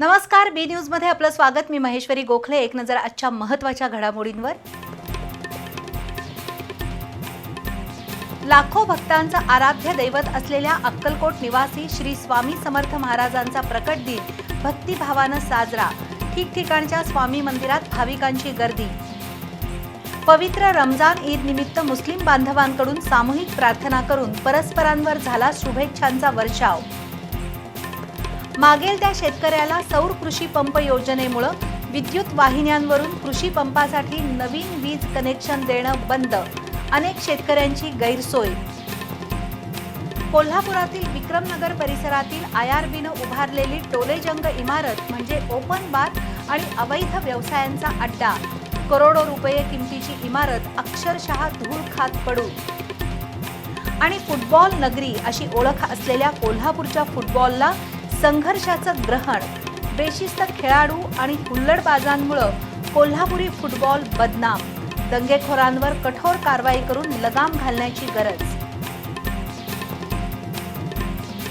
नमस्कार बी न्यूजमध्ये आपलं स्वागत. मी महेश्वरी गोखले. एक नजर आजच्या महत्त्वाच्या घडामोडींवर. लाखो भक्तांचं आराध्य दैवत असलेल्या अक्कलकोट निवासी श्री स्वामी समर्थ महाराजांचा प्रकट दिन भक्तिभावानं साजरा. ठिकठिकाणच्या स्वामी मंदिरात भाविकांची गर्दी. पवित्र रमजान ईद निमित्त मुस्लिम बांधवांकडून सामूहिक प्रार्थना करून परस्परांवर झाला शुभेच्छांचा वर्षाव. मागेल त्या शेतकऱ्याला सौर कृषी पंप योजनेमुळं विद्युत वाहिन्यांवरून कृषी पंपासाठी नवीन वीज कनेक्शन देणं बंद अनेक शेतकऱ्यांची गैरसोय. कोल्हापुरातील विक्रमनगर परिसरातील आयआरबीनं उभारलेली टोलेजंग इमारत म्हणजे ओपन बार आणि अवैध व्यवसायांचा अड्डा. करोडो रुपये किमतीची इमारत अक्षरशः धूळ खात पडू. आणि फुटबॉल नगरी अशी ओळख असलेल्या कोल्हापूरच्या फुटबॉलला संघर्षाचं ग्रहण बेशिस्त खेळाडू आणि हुल्लडबाजांमुळं कोल्हापुरी फुटबॉल बदनाम दंगेखोरांवर कठोर कारवाई करून लगाम घालण्याची गरज.